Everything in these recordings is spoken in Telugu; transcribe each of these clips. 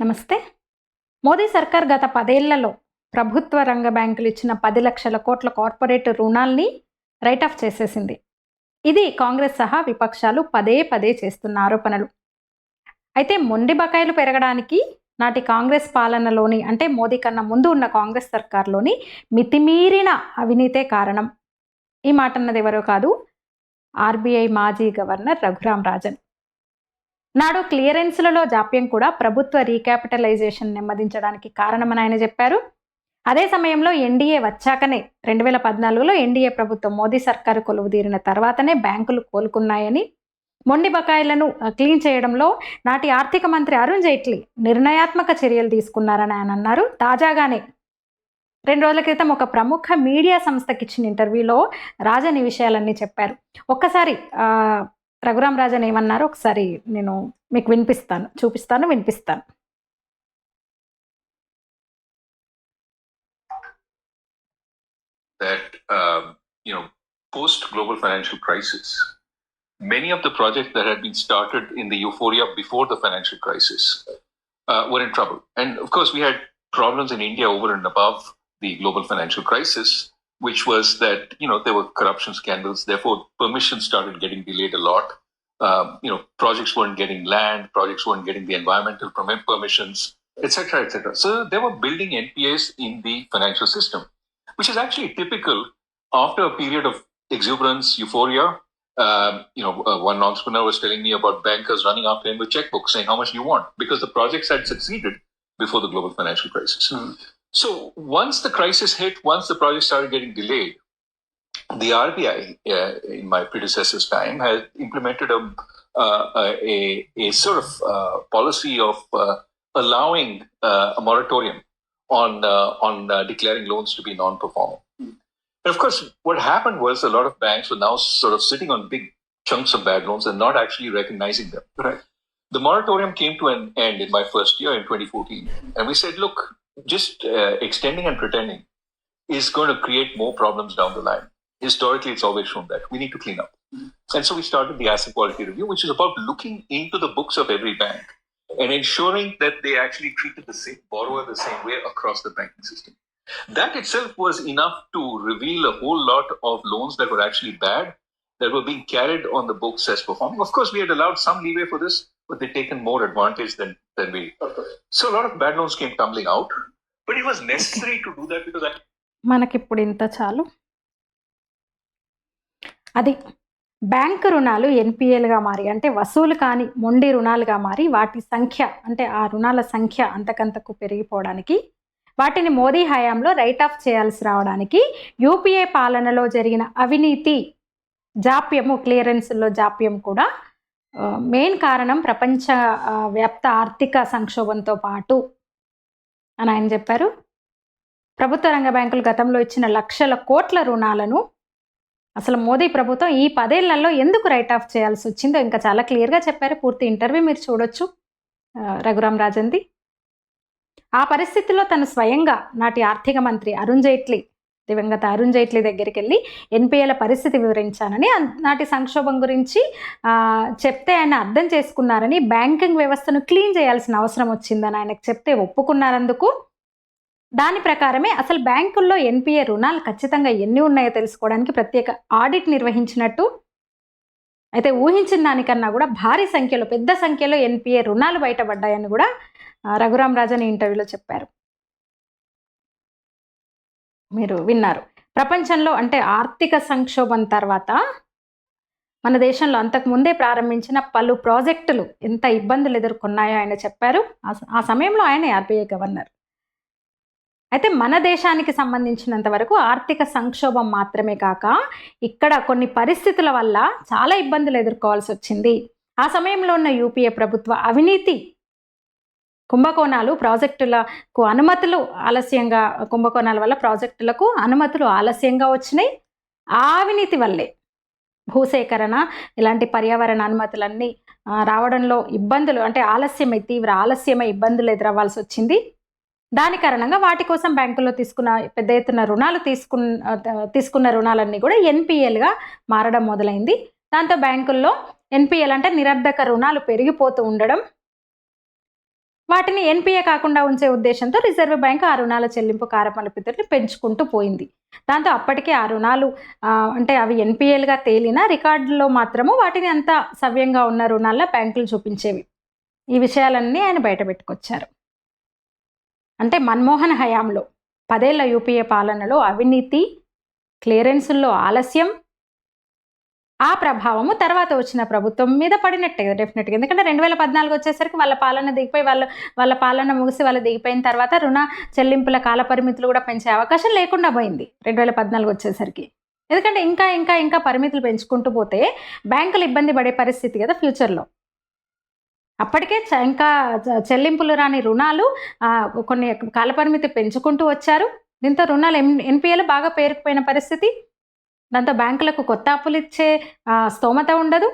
నమస్తే. మోదీ సర్కార్ గత పదేళ్ళలో ప్రభుత్వ రంగ బ్యాంకులు ఇచ్చిన పది లక్షల కోట్ల కార్పొరేట్ రుణాల్ని రైట్ ఆఫ్ చేసేసింది. ఇది కాంగ్రెస్ సహా విపక్షాలు పదే పదే చేస్తున్న ఆరోపణలు. అయితే మొండి బకాయిలు పెరగడానికి నాటి కాంగ్రెస్ పాలనలోని అంటే మోదీ కన్నా ముందు ఉన్న కాంగ్రెస్ సర్కార్లోని మితిమీరిన అవినీతే కారణం. ఈ మాట అన్నది ఎవరో కాదు ఆర్బీఐ మాజీ గవర్నర్ రఘురాం రాజన్. నాడు క్లియరెన్స్లలో జాప్యం కూడా ప్రభుత్వ రీక్యాపిటలైజేషన్ నెమ్మదించడానికి కారణమని ఆయన చెప్పారు. అదే సమయంలో ఎన్డీఏ వచ్చాకనే రెండు వేల పద్నాలుగులో ఎన్డీఏ ప్రభుత్వం మోదీ సర్కారు కొలువుదీరిన తర్వాతనే బ్యాంకులు కోలుకున్నాయని మొండి బకాయిలను క్లీన్ చేయడంలో నాటి ఆర్థిక మంత్రి అరుణ్ జైట్లీ నిర్ణయాత్మక చర్యలు తీసుకున్నారని ఆయన అన్నారు. తాజాగానే రెండు రోజుల క్రితం ఒక ప్రముఖ మీడియా సంస్థకి ఇచ్చిన ఇంటర్వ్యూలో రాజని విషయాలన్నీ చెప్పారు. ఒక్కసారి రఘురాం రాజన్ ఏమన్నారు ఒకసారి నేను మీకు వినిపిస్తాను చూపిస్తాను వినిపిస్తాను that um, you know post global financial crisis many of the projects that had been started in the euphoria before the financial crisis uh, were in trouble and of course we had problems in india over and above the global financial crisis which was that you know there were corruption scandals therefore permissions started getting delayed a lot um, you know projects weren't getting land projects weren't getting the environmental permit permissions etc etc so they were building npas in the financial system which is actually typical after a period of exuberance, euphoria. Um, you know, uh, one entrepreneur was telling me about bankers running after him with checkbooks saying, How much do you want? Because the projects had succeeded before the global financial crisis. So once the crisis hit, once the project started getting delayed, the RBI, uh, in my predecessor's time, had implemented a, uh, a, a sort of uh, policy of uh, allowing uh, a moratorium on uh, on uh, declaring loans to be non-performing. And of course, what happened was a lot of banks were now sort of sitting on big chunks of bad loans and not actually recognizing them. Right. The moratorium came to an end in my first year in 2014, and we said, look, just uh, extending and pretending is going to create more problems down the line. Historically, it's always shown that we need to clean up. And so we started the asset quality review, which is about looking into the books of every bank and ensuring that they actually treated the same borrower the same way across the banking system. That itself was enough to reveal a whole lot of loans that were actually bad that were being carried on the books as performing. Of course, we had allowed some leeway for this, but they'd taken more advantage than, than we. So a lot of bad loans came tumbling out. But it was necessary to do that because I మనకిప్పుడు ఇంత చాలు అది బ్యాంకు రుణాలు ఎన్పిఎల్గా మారి అంటే వసూలు కాని మొండి రుణాలుగా మారి వాటి సంఖ్య అంటే ఆ రుణాల సంఖ్య అంతకంతకు పెరిగిపోవడానికి వాటిని మోదీ హయాంలో రైట్ ఆఫ్ చేయాల్సి రావడానికి యూపీఏ పాలనలో జరిగిన అవినీతి జాప్యము క్లియరెన్స్లో జాప్యం కూడా మెయిన్ కారణం ప్రపంచ వ్యాప్త ఆర్థిక సంక్షోభంతో పాటు అని ఆయన చెప్పారు. ప్రభుత్వ రంగ బ్యాంకులు గతంలో ఇచ్చిన లక్షల కోట్ల రుణాలను అసలు మోదీ ప్రభుత్వం ఈ పదేళ్ళలో ఎందుకు రైట్ ఆఫ్ చేయాల్సి వచ్చిందో ఇంకా చాలా క్లియర్గా చెప్పారు. పూర్తి ఇంటర్వ్యూ మీరు చూడొచ్చు రఘురామ్ రఘురాం రాజన్ది ఆ పరిస్థితిలో తను స్వయంగా నాటి ఆర్థిక మంత్రి అరుణ్ జైట్లీ దివంగత అరుణ్ జైట్లీ దగ్గరికి వెళ్ళి ఎన్పిఏల పరిస్థితి వివరించానని నాటి సంక్షోభం గురించి చెప్తే ఆయన అర్థం చేసుకున్నారని బ్యాంకింగ్ వ్యవస్థను క్లీన్ చేయాల్సిన అవసరం వచ్చిందని ఆయనకు చెప్తే ఒప్పుకున్నారందుకు దాని ప్రకారమే అసలు బ్యాంకుల్లో ఎన్పిఏ రుణాలు ఖచ్చితంగా ఎన్ని ఉన్నాయో తెలుసుకోవడానికి ప్రత్యేక ఆడిట్ నిర్వహించినట్టు. అయితే ఊహించిన దానికన్నా కూడా భారీ సంఖ్యలో పెద్ద సంఖ్యలో ఎన్పిఏ రుణాలు బయటపడ్డాయని కూడా రఘురామ్ రాజన్ ఈ ఇంటర్వ్యూలో చెప్పారు. మీరు విన్నారు. ప్రపంచంలో అంటే ఆర్థిక సంక్షోభం తర్వాత మన దేశంలో అంతకుముందే ప్రారంభించిన పలు ప్రాజెక్టులు ఎంత ఇబ్బందులు ఎదుర్కొన్నాయో ఆయన చెప్పారు. ఆ ఆ సమయంలో ఆయన ఆర్బీఐ గవర్నర్. అయితే మన దేశానికి సంబంధించినంత వరకు ఆర్థిక సంక్షోభం మాత్రమే కాక ఇక్కడ కొన్ని పరిస్థితుల వల్ల చాలా ఇబ్బందులు ఎదుర్కోవాల్సి వచ్చింది. ఆ సమయంలో ఉన్న యూపీఏ ప్రభుత్వ అవినీతి కుంభకోణాలు ప్రాజెక్టులకు అనుమతులు ఆలస్యంగా కుంభకోణాల వల్ల ప్రాజెక్టులకు అనుమతులు ఆలస్యంగా వచ్చినాయి. ఆవినీతి అవినీతి వల్లే భూసేకరణ ఇలాంటి పర్యావరణ అనుమతులన్నీ రావడంలో ఇబ్బందులు అంటే ఆలస్యమై తీవ్ర ఆలస్యమై ఇబ్బందులు ఎదురవ్వాల్సి వచ్చింది. దాని కారణంగా వాటి కోసం బ్యాంకుల్లో తీసుకున్న పెద్ద ఎత్తున రుణాలు తీసుకున్న తీసుకున్న రుణాలన్నీ కూడా ఎన్పిఎల్గా మారడం మొదలైంది. దాంతో బ్యాంకుల్లో ఎన్పిఎల్ అంటే నిరర్ధక రుణాలు పెరిగిపోతూ ఉండడం వాటిని ఎన్పిఏ కాకుండా ఉంచే ఉద్దేశంతో రిజర్వ్ బ్యాంక్ ఆ రుణాల చెల్లింపు కారపలిపితుల్ని పెంచుకుంటూ పోయింది. దాంతో అప్పటికే ఆ రుణాలు అంటే అవి ఎన్పిఏలుగా తేలిన రికార్డుల్లో మాత్రము వాటిని అంత సవ్యంగా ఉన్న రుణాల్లో బ్యాంకులు చూపించేవి. ఈ విషయాలన్నీ ఆయన బయటపెట్టుకొచ్చారు అంటే మన్మోహన్ హయాంలో పదేళ్ళ యూపీఏ పాలనలో అవినీతి క్లియరెన్సుల్లో ఆలస్యం ఆ ప్రభావము తర్వాత వచ్చిన ప్రభుత్వం మీద పడినట్టే డెఫినెట్గా ఎందుకంటే రెండు వేల పద్నాలుగు వచ్చేసరికి వాళ్ళ పాలన దిగిపోయి వాళ్ళు వాళ్ళ పాలన ముగిసి వాళ్ళు దిగిపోయిన తర్వాత రుణ చెల్లింపుల కాల పరిమితులు కూడా పెంచే అవకాశం లేకుండా పోయింది రెండు వేల పద్నాలుగు వచ్చేసరికి. ఎందుకంటే ఇంకా ఇంకా ఇంకా పరిమితులు పెంచుకుంటూ పోతే బ్యాంకులు ఇబ్బంది పడే పరిస్థితి కదా ఫ్యూచర్లో. అప్పటికే చ- ఇంకా చెల్లింపులు రాని రుణాలు కొన్ని కాలపరిమితి పెంచుకుంటూ వచ్చారు. దీంతో రుణాలు ఎన్ ఎన్పిఏలు బాగా పేరుకుపోయిన పరిస్థితి. దాంతో బ్యాంకులకు కొత్త అప్పులు ఇచ్చే స్తోమత ఉండదు.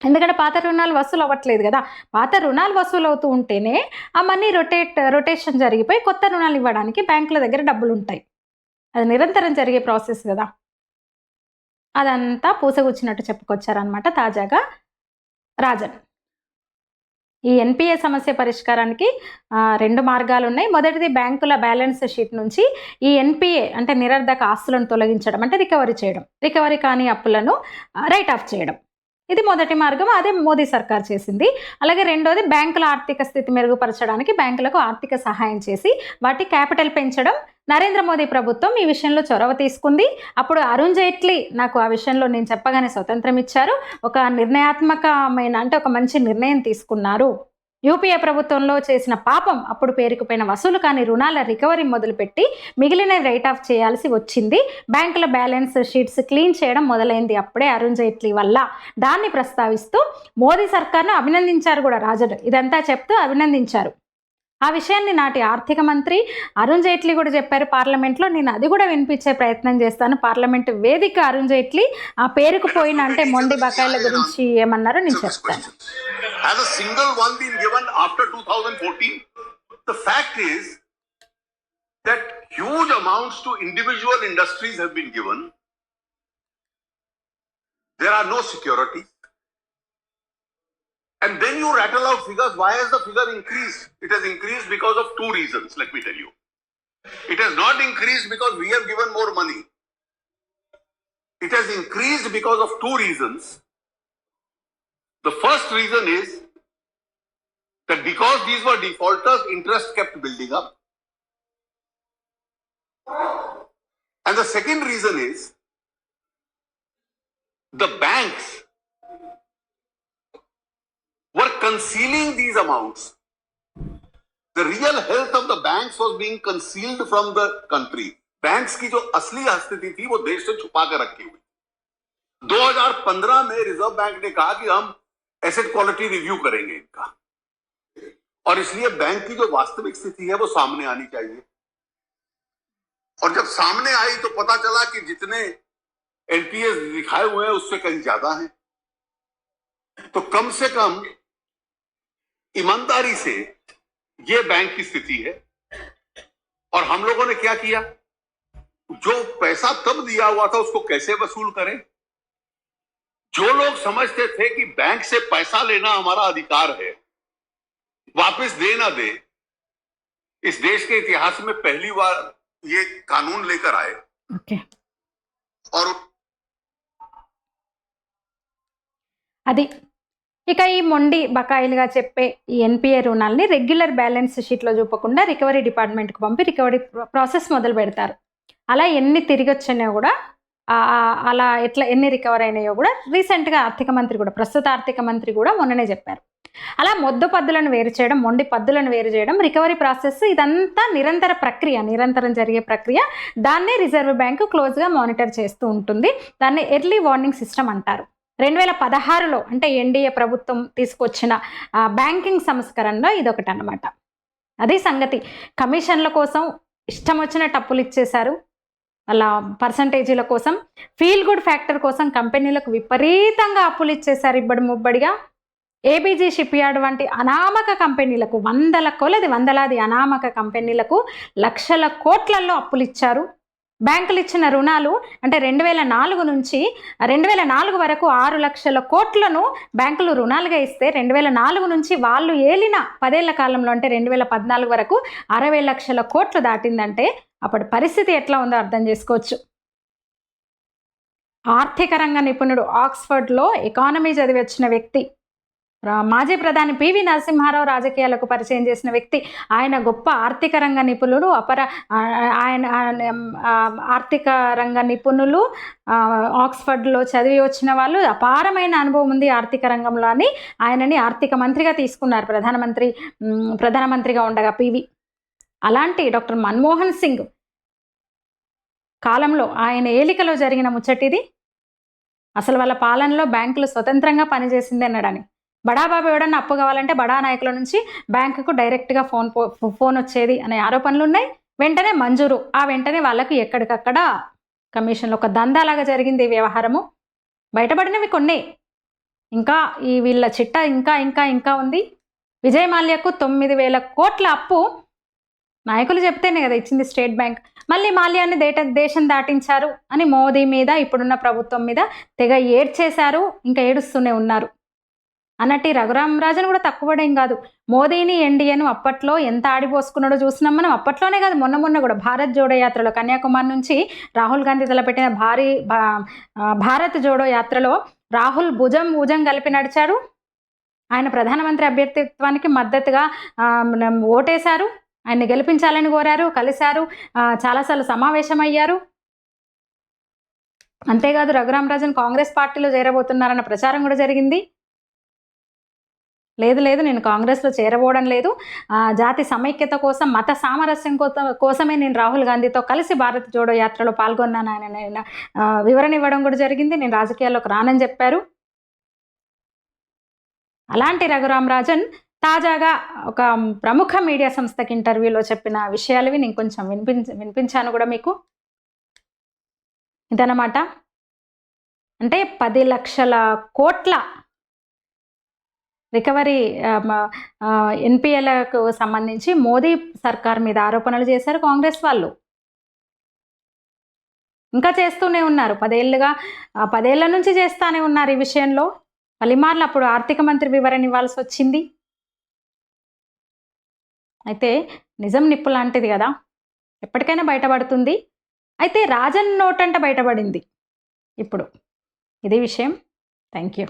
ఎందుకంటే పాత రుణాలు వసూలు అవ్వట్లేదు కదా. పాత రుణాలు వసూలు అవుతూ ఉంటేనే ఆ మనీ రొటేట్ రొటేషన్ జరిగిపోయి కొత్త రుణాలు ఇవ్వడానికి బ్యాంకుల దగ్గర డబ్బులు ఉంటాయి అది నిరంతరం జరిగే ప్రాసెస్ కదా. అదంతా పూసగుచ్చినట్టు చెప్పుకొచ్చారనమాట తాజాగా రాజన్. ఈ ఎన్పిఏ సమస్య పరిష్కారానికి రెండు మార్గాలు ఉన్నాయి మొదటిది బ్యాంకుల బ్యాలెన్స్ షీట్ నుంచి ఈ ఎన్పిఏ అంటే నిరర్ధక ఆస్తులను తొలగించడం అంటే రికవరీ చేయడం. రికవరీ కాని అప్పులను రైట్ ఆఫ్ చేయడం. ఇది మొదటి మార్గం అదే మోదీ సర్కార్ చేసింది. అలాగే రెండోది బ్యాంకుల ఆర్థిక స్థితి మెరుగుపరచడానికి బ్యాంకులకు ఆర్థిక సహాయం చేసి వాటి క్యాపిటల్ పెంచడం. నరేంద్ర మోదీ ప్రభుత్వం ఈ విషయంలో చొరవ తీసుకుంది. అప్పుడు అరుణ్ జైట్లీ నాకు ఆ విషయంలో నేను చెప్పగానే స్వతంత్రం ఇచ్చారు. ఒక నిర్ణయాత్మకమైన అంటే ఒక మంచి నిర్ణయం తీసుకున్నారు. యూపీఏ ప్రభుత్వంలో చేసిన పాపం అప్పుడు పేరుకుపోయిన వసూలు కాని రుణాల రికవరీ మొదలుపెట్టి మిగిలిన రైట్ ఆఫ్ చేయాల్సి వచ్చింది. బ్యాంకుల బ్యాలెన్స్ షీట్స్ క్లీన్ చేయడం మొదలైంది. అప్పుడే అరుణ్ జైట్లీ వల్ల దాన్ని ప్రస్తావిస్తూ మోదీ సర్కార్ను అభినందించారు కూడా రాజన్. ఇదంతా చెప్తూ అభినందించారు. ఆ విషయాన్ని నాటి ఆర్థిక మంత్రి అరుణ్ జైట్లీ కూడా చెప్పారు పార్లమెంట్లో. నేను అది కూడా వినిపించే ప్రయత్నం చేస్తాను. పార్లమెంట్ వేదిక అరుణ్ జైట్లీ ఆ పేరుకు పోయిన అంటే మొండి బకాయిల గురించి ఏమన్నారో నేను చెప్తాను. Individual industries have been given their no security And then you rattle out figures. Why has the figure increased? It has increased because of two reasons, let me tell you. It has not increased because we have given more money. It has increased because of two reasons. The first reason is that because these were defaulters, interest kept building up. And the second reason is the banks concealing these amounts. The real health of the banks was being concealed from the country. Banks की जो असली स्थिति थी, वो देश से छुपा कर रखी हुई 2015 में रिज़र्व बैंक ने कहा कि हम एसेट क्वालिटी रिव्यू करेंगे इनका और इसलिए बैंक की जो वास्तविक स्थिति है, वो सामने आनी चाहिए और जब सामने आई तो पता चला कि जितने एनपीएस दिखाए हुए हैं, उससे कहीं ज़्यादा है तो कम से कम ईमानदारी से ये बैंक की स्थिति है। और हम लोगों ने क्या किया? जो पैसा तब दिया हुआ था उसको कैसे वसूल करें? जो लोग समझते थे कि बैंक से पैसा लेना हमारा अधिकार है वापस दे ना दे इस देश के इतिहास में पहली बार ये कानून लेकर आए। Okay. और ఇక ఈ మొండి బకాయిలుగా చెప్పే ఈ ఎన్పిఏ రుణాలని రెగ్యులర్ బ్యాలెన్స్ షీట్లో చూపకుండా రికవరీ డిపార్ట్మెంట్కి పంపి రికవరీ ప్రాసెస్ మొదలు పెడతారు. అలా ఎన్ని తిరిగి వచ్చినాయో కూడా అలా ఎట్లా ఎన్ని రికవర్ అయినాయో కూడా రీసెంట్గా ఆర్థిక మంత్రి కూడా ప్రస్తుత ఆర్థిక మంత్రి కూడా మొన్ననే చెప్పారు. అలా మొద్దు పద్దులను వేరు చేయడం మొండి పద్దులను వేరు చేయడం రికవరీ ప్రాసెస్ ఇదంతా నిరంతర ప్రక్రియ నిరంతరం జరిగే ప్రక్రియ. దాన్నే రిజర్వ్ బ్యాంకు క్లోజ్గా మానిటర్ చేస్తూ ఉంటుంది. దాన్ని ఎర్లీ వార్నింగ్ సిస్టమ్ అంటారు. రెండు వేల పదహారులో అంటే ఎన్డీఏ ప్రభుత్వం తీసుకొచ్చిన బ్యాంకింగ్ సంస్కరణలో ఇదొకటి అన్నమాట అదే సంగతి. కమిషన్ల కోసం ఇష్టం వచ్చిన టప్పులు ఇచ్చేశారు. వాళ్ళ పర్సంటేజీల కోసం ఫీల్ గుడ్ ఫ్యాక్టర్ కోసం కంపెనీలకు విపరీతంగా అప్పులు ఇచ్చేశారు ఇబ్బడి ముబ్బడిగా. ఏబీజీ షిప్ యార్డ్ వంటి అనామక కంపెనీలకు వందల కొలది వందలాది అనామక కంపెనీలకు లక్షల కోట్లల్లో అప్పులు ఇచ్చారు బ్యాంకులు ఇచ్చిన రుణాలు అంటే రెండు వేల నాలుగు నుంచి రెండు వేల నాలుగు వరకు ఆరు లక్షల కోట్లను బ్యాంకులు రుణాలుగా ఇస్తే రెండు వేల నాలుగు నుంచి వాళ్ళు ఏలిన పదేళ్ళ కాలంలో అంటే రెండు వేల పద్నాలుగు వరకు అరవై లక్షల కోట్లు దాటిందంటే అప్పటి పరిస్థితి ఎట్లా ఉందో అర్థం చేసుకోవచ్చు. ఆర్థిక రంగ నిపుణుడు ఆక్స్ఫర్డ్లో ఎకానమీ చదివి వచ్చిన వ్యక్తి. మాజీ ప్రధాని పివి నరసింహారావు రాజకీయాలకు పరిచయం చేసిన వ్యక్తి. ఆయన గొప్ప ఆర్థిక రంగ నిపుణులు అపర ఆయన ఆర్థిక రంగ నిపుణులు ఆక్స్ఫర్డ్లో చదివి వచ్చిన వాళ్ళు అపారమైన అనుభవం ఉంది ఆర్థిక రంగంలో అని ఆయనని ఆర్థిక మంత్రిగా తీసుకున్నారు ప్రధానమంత్రి ప్రధానమంత్రిగా ఉండగా పివి అలాంటి డాక్టర్ మన్మోహన్ సింగ్ కాలంలో ఆయన ఏలికలో జరిగిన ముచ్చటిది అసలు వాళ్ళ పాలనలో బ్యాంకులు స్వతంత్రంగా పనిచేసింది అన్నాడని. బడాబాబు ఎవడన్నా అప్పు కావాలంటే బడా నాయకుల నుంచి బ్యాంకుకు డైరెక్ట్గా ఫోన్ పో- ఫోన్ వచ్చేది అనే ఆరోపణలు ఉన్నాయి. వెంటనే మంజూరు. ఆ వెంటనే వాళ్ళకు ఎక్కడికక్కడ కమిషన్లు ఒక దందాలాగా జరిగింది ఈ వ్యవహారము. బయటపడినవి కొన్ని. ఇంకా ఈ వీళ్ళ చిట్ట ఇంకా ఇంకా ఇంకా ఉంది. విజయ్ మాల్యాకు తొమ్మిది వేల కోట్ల అప్పు నాయకులు చెప్తేనే కదా ఇచ్చింది స్టేట్ బ్యాంక్. మళ్ళీ మాల్యాన్ని దేట దేశం దాటించారు అని మోదీ మీద ఇప్పుడున్న ప్రభుత్వం మీద తెగ ఏడ్చేశారు ఇంకా ఏడుస్తూనే ఉన్నారు. అన్నట్టు ఈ రఘురామరాజన్ కూడా తక్కువడేం కాదు. మోదీని ఎన్డీఏను అప్పట్లో ఎంత ఆడిపోసుకున్నాడో చూసినాం మనం. అప్పట్లోనే కాదు మొన్న మొన్న కూడా భారత్ జోడో యాత్రలో కన్యాకుమారి నుంచి రాహుల్ గాంధీ తలపెట్టిన భారీ భా- భారత్ జోడో యాత్రలో రాహుల్ భుజం భుజం కలిపి నడిచాడు. ఆయన ప్రధానమంత్రి అభ్యర్థిత్వానికి మద్దతుగా మనం ఓటేశారు. ఆయన్ని గెలిపించాలని కోరారు కలిశారు. చాలాసార్లు సమావేశమయ్యారు. అంతేకాదు రఘురామరాజన్ కాంగ్రెస్ పార్టీలో చేరబోతున్నారన్న ప్రచారం కూడా జరిగింది. లేదు లేదు నేను కాంగ్రెస్లో చేరబోవడం లేదు. జాతి సమైక్యత కోసం మత సామరస్యం కోసం కోసమే నేను రాహుల్ గాంధీతో కలిసి భారత్ జోడో యాత్రలో పాల్గొన్నాను ఆయన వివరణ ఇవ్వడం కూడా జరిగింది. నేను రాజకీయాల్లోకి రానని చెప్పారు. అలాంటి రఘురామరాజన్ తాజాగా ఒక ప్రముఖ మీడియా సంస్థకి ఇంటర్వ్యూలో చెప్పిన విషయాలవి నేను కొంచెం వినిపించ వినిపించాను కూడా మీకు. ఇదన్నమాట. అంటే పది లక్షల కోట్ల రికవరీ ఎన్పిఎలకు సంబంధించి మోదీ సర్కార్ మీద ఆరోపణలు చేశారు కాంగ్రెస్ వాళ్ళు. ఇంకా చేస్తూనే ఉన్నారు. పదేళ్ళుగా పదేళ్ళ నుంచి చేస్తానే ఉన్నారు ఈ విషయంలో. పలిమార్లు అప్పుడు ఆర్థిక మంత్రి వివరణ ఇవ్వాల్సి వచ్చింది. అయితే నిజం నిప్పు లాంటిది కదా. ఎప్పటికైనా బయటపడుతుంది. అయితే రాజన్ నోటంట బయటపడింది. ఇప్పుడు ఇది విషయం. Thank you